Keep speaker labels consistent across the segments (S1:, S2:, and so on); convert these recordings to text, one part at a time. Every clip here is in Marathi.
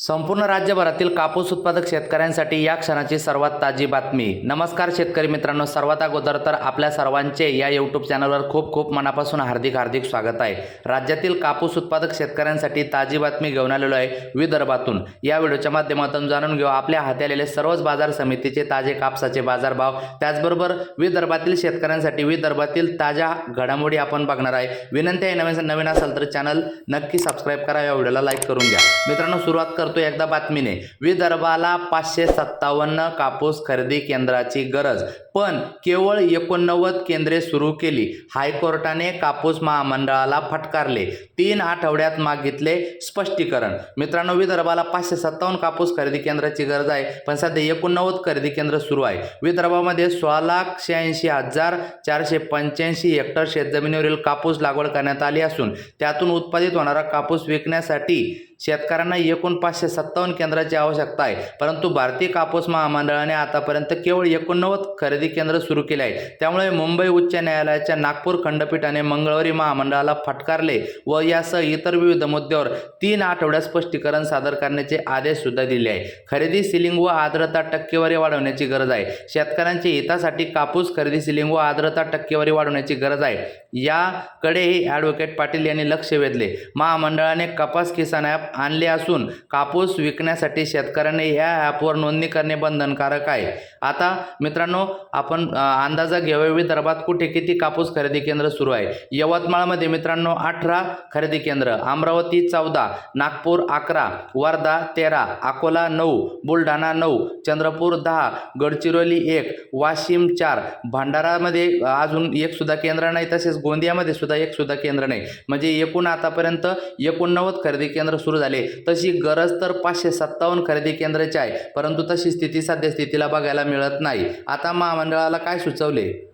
S1: संपूर्ण राज्यभरातील कापूस उत्पादक शेतकऱ्यांसाठी या क्षणाची सर्वात ताजी बातमी. नमस्कार शेतकरी मित्रांनो सर्वात अगोदर तर आपल्या सर्वांचे या यूट्यूब चॅनलवर खूप खूप मनापासून हार्दिक हार्दिक स्वागत आहे. राज्यातील कापूस उत्पादक शेतकऱ्यांसाठी ताजी बातमी घेऊन आलेलो आहे विदर्भातून. या व्हिडिओच्या माध्यमातून जाणून घेऊ आपल्या हाती आलेले सर्वच बाजार समितीचे ताजे कापसाचे बाजारभाव. त्याचबरोबर विदर्भातील शेतकऱ्यांसाठी विदर्भातील ताज्या घडामोडी आपण बघणार आहे. विनंती आहे नवीन नवीन असाल तर चॅनल नक्की सबस्क्राईब करा या व्हिडिओला लाईक करून घ्या. मित्रांनो सुरुवात कर करतो एकदा बातमीने. विदर्भाला पाचशे सत्तावन्न कापूस खरेदी केंद्राची गरज. पण केवळ एकोणनव्वद केंद्रे सुरू केली. हायकोर्टाने कापूस महामंडळाला फटकारले. तीन आठवड्यात मागितले स्पष्टीकरण. मित्रांनो विदर्भाला पाचशे सत्तावन्न कापूस खरेदी केंद्राची गरज आहे. पण सध्या एकोणनव्वद खरेदी केंद्र सुरू आहे. विदर्भामध्ये सोळा लाख शहाऐंशी हजार चारशे पंच्याऐंशी हेक्टर शेतजमिनीवरील कापूस लागवड करण्यात आली असून त्यातून उत्पादित होणारा कापूस विकण्यासाठी शेतकऱ्यांना एकूण पाचशे सत्तावन्न केंद्राची आवश्यकता आहे. परंतु भारतीय कापूस महामंडळाने आतापर्यंत केवळ एकोणनव्वद खरेदी केंद्र सुरू केले आहे त्यामुळे मुंबई उच्च न्यायालयाच्या नागपूर खंडपीठाने मंगळवारी महामंडळाला फटकारले व यासह इतर विविध मुद्द्यावर तीन आठवड्यात स्पष्टीकरण सादर करण्याचे आदेश सुद्धा दिले आहे खरेदी सिलिंग व आर्द्रता टक्केवारी वाढवण्याची गरज आहे. शेतकऱ्यांच्या हितासाठी कापूस खरेदी सिलिंग व आर्द्रता टक्केवारी वाढवण्याची गरज आहे. याकडेही ॲडव्होकेट पाटील यांनी लक्ष वेधले. महामंडळाने कपास किसान ॲप आणले असून कापूस विकण्यासाठी शेतकऱ्यांनी या ॲपवर नोंदणी करणे बंधनकारक आहे. आता मित्रांनो आपण अंदाजा घेऊया विदर्भात कुठे किती कापूस खरेदी केंद्र सुरू आहे? यवतमाळमध्ये मित्रांनो अठरा खरेदी केंद्र अमरावती चौदा नागपूर अकरा वर्धा तेरा अकोला नऊ बुलढाणा नऊ चंद्रपूर दहा गडचिरोली एक वाशिम चार भंडारामध्ये अजून एक सुद्धा केंद्र नाही तसेच गोंदियामध्ये सुद्धा एक सुद्धा केंद्र नाही. म्हणजे एकूण आतापर्यंत एकोणनव्वद खरेदी केंद्र सुरू झाले. तशी गरज तर पाचशे सत्तावन्न खरेदी केंद्राची आहे परंतु तशी स्थिती सध्या स्थितीला बघायला मिळत नाही. आता महामंडळाला काय सुचवले?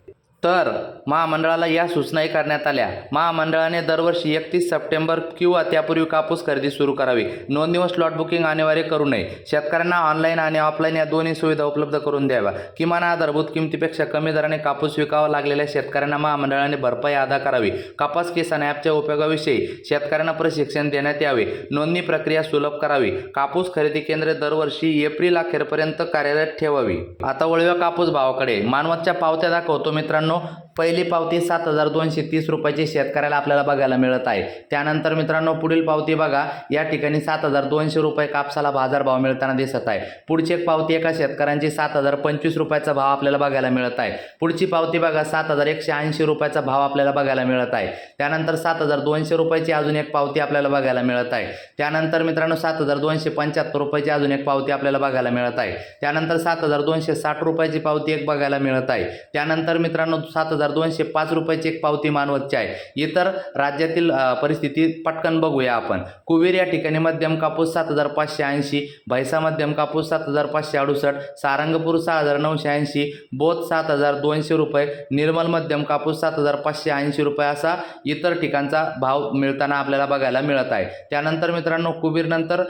S1: तर महामंडळाला या सूचनाही करण्यात आल्या. महामंडळाने दरवर्षी एकतीस सप्टेंबर किंवा त्यापूर्वी कापूस खरेदी सुरू करावी. नोंदणीवर स्लॉट बुकिंग अनिवार्य करू नये. शेतकऱ्यांना ऑनलाईन आणि ऑफलाईन या दोन्ही सुविधा उपलब्ध करून द्याव्या. किमान आधारभूत किमतीपेक्षा कमी दराने कापूस विकावा लागलेल्या शेतकऱ्यांना महामंडळाने भरपाई अदा करावी. कापास किसान ॲपच्या उपयोगाविषयी शेतकऱ्यांना प्रशिक्षण देण्यात यावे. नोंदणी प्रक्रिया सुलभ करावी. कापूस खरेदी केंद्रे दरवर्षी एप्रिल अखेरपर्यंत कार्यरत ठेवावी. आता वळव्या कापूस भावाकडे. मानवतच्या पावत्या दाखवतो मित्रांनो. nó पहिली पावती सात हजार दोनशे तीस रुपयाची शेतकऱ्याला आपल्याला बघायला मिळत आहे. त्यानंतर मित्रांनो पुढील पावती बघा. या ठिकाणी सात हजार दोनशे रुपये कापसाला बाजारभाव मिळताना दिसत आहे. पुढची एक पावती एका शेतकऱ्यांची सात हजार पंचवीस रुपयाचा भाव आपल्याला बघायला मिळत आहे. पुढची पावती बघा सात हजार एकशे ऐंशी रुपयाचा भाव आपल्याला बघायला मिळत आहे. त्यानंतर सात हजार दोनशे रुपयाची अजून एक पावती आपल्याला बघायला मिळत आहे. त्यानंतर मित्रांनो सात हजार दोनशे पंच्याहत्तर रुपयाची अजून एक पावती आपल्याला बघायला मिळत आहे. त्यानंतर सात हजार दोनशे साठ रुपयाची पावती एक बघायला मिळत आहे. त्यानंतर मित्रांनो सात हजार दोनशे पाच रुपयाची एक पावती मानवतची आहे. इतर राज्यातील परिस्थिती पटकन बघूया आपण. कुवेर या ठिकाणी मध्यम कापूस सात हजार पाचशे ऐंशी भैसा मध्यम कापूस सात हजार पाचशे अडुसष्ट सारंगपूर सहा हजार नऊशे ऐंशी बोध सात हजार दोनशे रुपये निर्मल मध्यम कापूस सात हजार पाचशे ऐंशी रुपये असा इतर ठिकाणचा भाव मिळताना आपल्याला बघायला मिळत आहे. त्यानंतर मित्रांनो कुबीरनंतर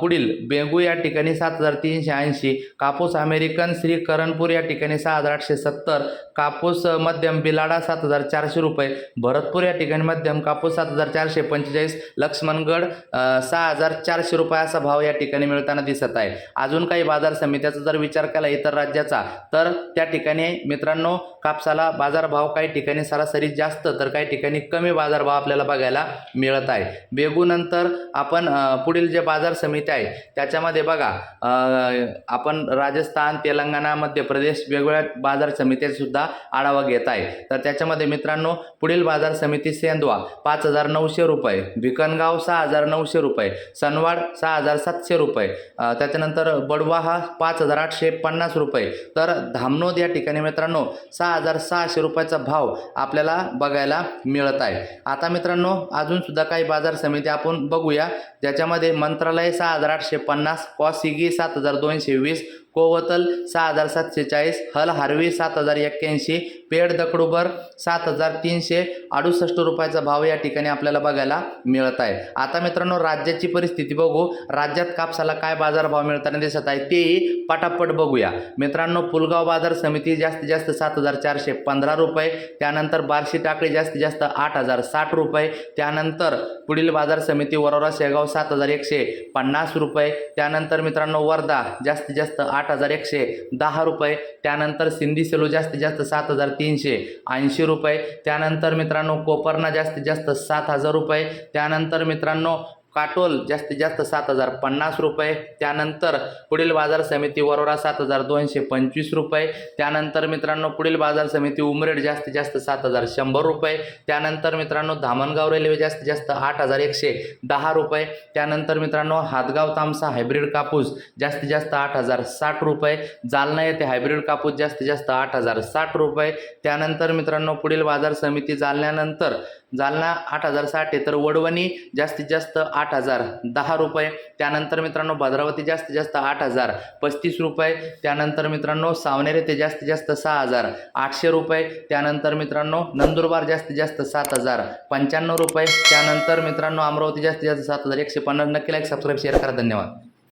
S1: पुढील बेंगू या ठिकाणी सात हजार तीनशे ऐंशी कापूस अमेरिकन श्री करणपूर या ठिकाणी सहा हजार आठशे सत्तर कापूस मध्यम मध्यम बिलाडा सात हजार चारशे रुपये भरतपूर या ठिकाणी मध्यम कापूस सात हजार चारशे पंचेचाळीस लक्ष्मणगड सहा हजार चारशे रुपये असा भाव या ठिकाणी मिळताना दिसत आहे. अजून काही बाजार समित्याचा जर विचार केला इतर राज्याचा तर त्या ठिकाणी मित्रांनो कापसाला बाजारभाव काही ठिकाणी सरासरी जास्त तर काही ठिकाणी कमी बाजारभाव आपल्याला बघायला मिळत आहे. बेगूनंतर आपण पुढील जे बाजार समिती आहे त्याच्यामध्ये बघा आपण राजस्थान तेलंगणा मध्य प्रदेश वेगवेगळ्या बाजार समित्याचा सुद्धा आढावा घेत आहे. तर त्याच्यामध्ये मित्रांनो पुढील बाजार समिती सेंदवा पाच हजार नऊशे रुपये भिकनगाव सहा हजार नऊशे रुपये सनवाड सहा हजार सातशे रुपये त्याच्यानंतर बडवा हा पाच हजार आठशे पन्नास रुपये. तर धामनोद या ठिकाणी मित्रांनो सहा हजार सहाशे रुपयाचा भाव आपल्याला बघायला मिळत आहे. आता मित्रांनो अजून सुद्धा काही बाजार समिती आपण बघूया ज्याच्यामध्ये मंत्रालय सहा हजार आठशे पन्नास कॉसिगी सात हजार दोनशे वीस कोवतल सहा हजार सातशे चाळीस हल हार्वी सात हजार एक्क्याऐंशी पेड दकडुबर सात हजार तीनशे अडुसष्ट रुपयाचा भाव या ठिकाणी आपल्याला बघायला मिळत आहे. आता मित्रांनो राज्याची परिस्थिती बघू. राज्यात कापसाला काय बाजारभाव मिळताना दिसत आहे तेही पटापट बघूया. मित्रांनो पुलगाव बाजार समिती जास्तीत जास्त सात हजार चारशे पंधरा रुपये त्यानंतर बार्शी टाकळी जास्तीत जास्त आठ हजार साठ रुपये त्यानंतर पुढील बाजार समिती वरोरा शेगाव सात हजार एकशे पन्नास रुपये त्यानंतर मित्रांनो वर्धा जास्तीत जास्त आठ आठ हजार एकशे दहा रुपये त्यानंतर सिंधी सेलू जास्तीत जास्त सात हजार तीनशे ऐंशी रुपये त्यानंतर मित्रांनो कोपरना जास्तीत जास्त सात हजार रुपये त्यानंतर मित्रांनो काटोल जास्तीत जास्त सात हजार पन्नास रुपये. त्यानंतर पुढील बाजार समिती वरोरा सात हजार दोनशे पंचवीस रुपये. त्यानंतर मित्रांनो पुढील बाजार समिती उमरेड जास्तीत जास्त सात हजार शंभर रुपये. त्यानंतर मित्रांनो धामणगाव रेल्वे जास्तीत जास्त आठ हजार एकशे दहा रुपये. त्यानंतर मित्रांनो हातगाव तामसा हायब्रिड कापूस जास्तीत जास्त आठ हजार साठ रुपये. जालना येथे हायब्रिड कापूस जास्तीत जास्त आठ हजार साठ रुपये. त्यानंतर मित्रांनो पुढील बाजार समिती जालन्यानंतर जालना आठ हजार साठ आहे. तर वडवणी जास्तीत जास्त आठ हजार दहा रुपये. त्यानंतर मित्रांनो भद्रावती जास्तीत जास्त आठ हजार. पस्तीस रुपये. त्यानंतर मित्रांनो सावनेर येथे जास्तीत जास्त सहा हजार. आठशे रुपये. त्यानंतर मित्रांनो नंदुरबार जास्तीत जास्त सात हजार. पंच्याण्णव रुपये. त्यानंतर मित्रांनो अमरावती जास्तीत जास्त सात हजार. एकशे पन्नास. नक्की लाईक सबस्क्राईब शेअर करा. धन्यवाद.